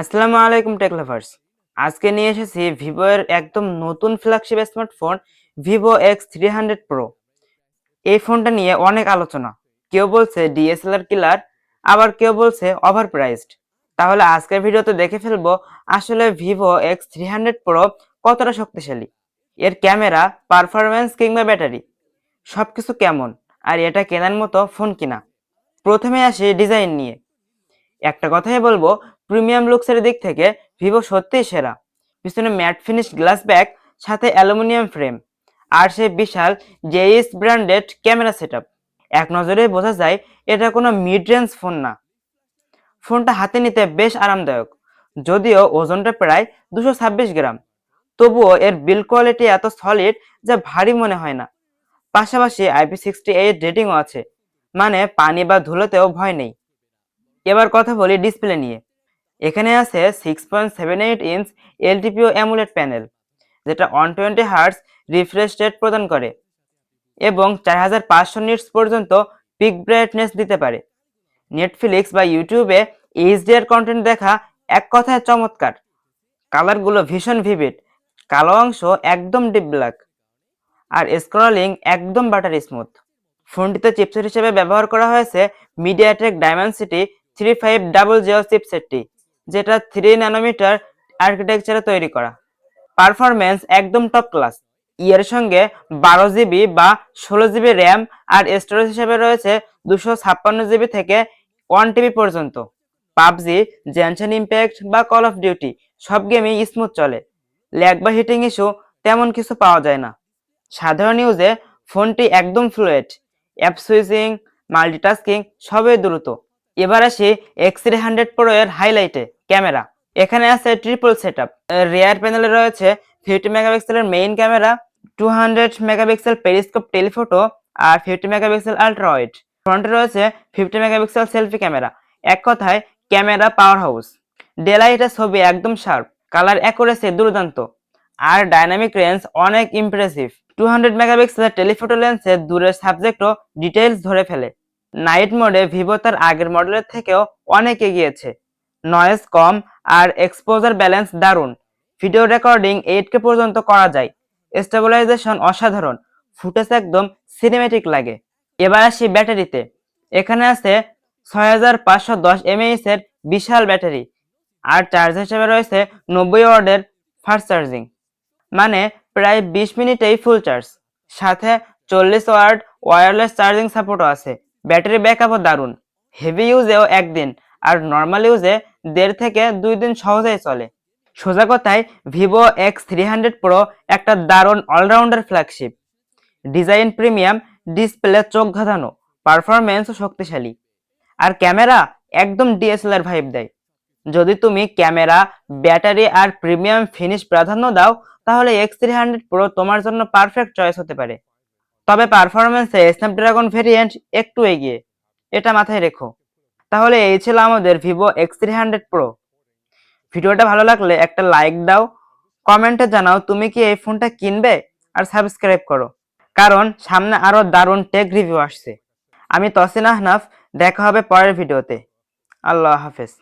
আসসালামু আলাইকুম take lovers. আজকে নিয়ে এসেছি ভিভো এর একদম নতুন flagship smartphone Vivo X three hundred pro এই ফোনটা নিয়ে অনেক আলোচনা। কেউ বলছে ডিএসএলআর কিলার, আবার কেউ বলছে ওভার প্রাইসড তাহলে আজকের ভিডিওতে দেখে ফেলব আসলে Vivo X three hundred Pro কতটা শক্তিশালী। এর ক্যামেরা পারফরমেন্স কিংবা ব্যাটারি, সবকিছু কেমন, আর এটা কেনার মতো ফোন কিনা। প্রথমে আসি ডিজাইন নিয়ে। একটা কথাই বলব প্রিমিয়াম লুকসের দিক থেকে ভিভো সত্যিই সেরা। পিছনে ম্যাট ফিনিশ গ্লাস ব্যাক সাথে অ্যালুমিনিয়াম ফ্রেম আর সেই বিশাল জেইস ব্র্যান্ডেড ক্যামেরা সেটআপ এক নজরে বোঝা যায়, এটা কোনো মিড রেঞ্জ ফোন না ফোনটা হাতে নিতে বেশ আরামদায়ক। যদিও ওজনটা প্রায় দুশো ছাব্বিশ গ্রাম। তবুও এর বিল কোয়ালিটি এত সলিড যা ভারী মনে হয় না। পাশাপাশি আইপি সিক্সটি এইট রেটিংও আছে। মানে পানি বা ধুলোতেও ভয় নেই। এবার কথা বলি ডিসপ্লে নিয়ে। এখানে আছে six point seven eight inch LTPO AMOLED panel যেটা one twenty hertz refresh rate প্রদান করে এবং চার হাজার পাঁচশো নিটস পর্যন্ত পিক ব্রাইটনেস দিতে পারে। নেটফ্লিক্স বা ইউটিউবে এইচডিআর কন্টেন্ট দেখা এক কথায় চমৎকার। কালারগুলো ভীষণ ভিভিড কালো অংশ একদম ডিপ ব্ল্যাক আর স্ক্রলিং একদম বাটার স্মুথ ফোনটিতে চিপসেট হিসেবে ব্যবহার করা হয়েছে MediaTek Dimensity three five double zero চিপসেটটি, যেটা থ্রি ন্যানোমিটার আর্কিটেকচারে তৈরি করা। পারফরমেন্স একদম টপ ক্লাস ইয়ের সঙ্গে বারো জিবি বা ষোলো জিবি র্যাম আর স্টোরেজ হিসেবে রয়েছে দুশো ছাপ্পান্ন জিবি থেকে ওয়ান টিবি পর্যন্ত। পাবজি জেনশন ইম্প্যাক্ট বা কল অফ ডিউটি সব গেমই স্মুথ চলে। ল্যাগ বা হিটিং ইস্যু তেমন কিছু পাওয়া যায় না। সাধারণ ইউজে ফোনটি একদম ফ্লুয়েট অ্যাপ সুইচিং মাল্টিটাস্কিং সবই দ্রুত। এবার আসি এক্স থ্রি হান্ড্রেড প্রো এর হাইলাইটে ক্যামেরা এখানে আছে ট্রিপল সেট আপ রেয়ার প্যানেলে রয়েছে ফিফটি মেগাপিক্সেলের main camera two hundred megapixel periscope telephoto আর ফিফটি মেগাপিক্সেল আল্ট্রা ওয়াইড ফ্রন্টে রয়েছে ফিফটি মেগাপিক্সেল সেলফি ক্যামেরা এক কথায় ক্যামেরা পাওয়ার হাউস ডেলাইটের ছবি একদম শার্প কালার অ্যাকুরেসি দুর্দান্ত। আর ডাইনামিক রেঞ্জ অনেক ইমপ্রেসিভ টু হান্ড্রেড মেগাপিক্সেলের টেলিফটো লেন্সে দূরের সাবজেক্টও ডিটেইলস ধরে ফেলে। নাইট মোডে ভিভো তার আগের মডেলের থেকেও অনেক এগিয়েছে। নয়েজ কম আর এক্সপোজার ব্যালেন্স দারুণ। ভিডিও রেকর্ডিং এইট কে পর্যন্ত করা যায়। স্টেবিলাইজেশন অসাধারণ। ফুটেজ একদম সিনেমেটিক লাগে। এবার আসি ব্যাটারিতে। এখানে আছে ছয় হাজার পাঁচশো দশ এমএইচ এর বিশাল ব্যাটারি। আর চার্জ হিসেবে রয়েছে নব্বই ওয়ার্ডের ফাস্ট চার্জিং। মানে প্রায় বিশ মিনিটেই ফুল চার্জ। সাথে চল্লিশ ওয়ার্ড ওয়্যারলেস চার্জিং সাপোর্টও আছে। ব্যাটারি ব্যাকআপও দারুণ। হেভি ইউজেও একদিন, আর নর্মাল ইউজে দেড় থেকে দুই দিন সহজেই চলে। সোজা কথায় Vivo X three hundred Pro একটা দারুণ allrounder flagship design premium display চোখ ধাঁধানো পারফরমেন্স শক্তিশালী। আর ক্যামেরা একদম ডিএসএলআর ভাইব দেয়। যদি তুমি ক্যামেরা ব্যাটারি আর প্রিমিয়াম ফিনিশ প্রাধান্য দাও, তাহলে এক্স থ্রি হান্ড্রেড প্রো তোমার জন্য পারফেক্ট চয়েস হতে পারে। তবে পারফরমেন্সে স্ন্যাপড্রাগন ভেরিয়েন্ট একটু এগিয়ে। এটা মাথায় রেখো। তাহলে এই ছিল আমাদের Vivo X three hundred Pro ভিডিওটা ভালো লাগলে একটা লাইক দাও কমেন্টে জানাও তুমি কি এই ফোনটা কিনবে আর সাবস্ক্রাইব করো। কারণ সামনে আরও দারুণ টেক রিভিউ আসছে। আমি তসিন আহনাফ, দেখা হবে পরের ভিডিওতে। আল্লাহ হাফেজ।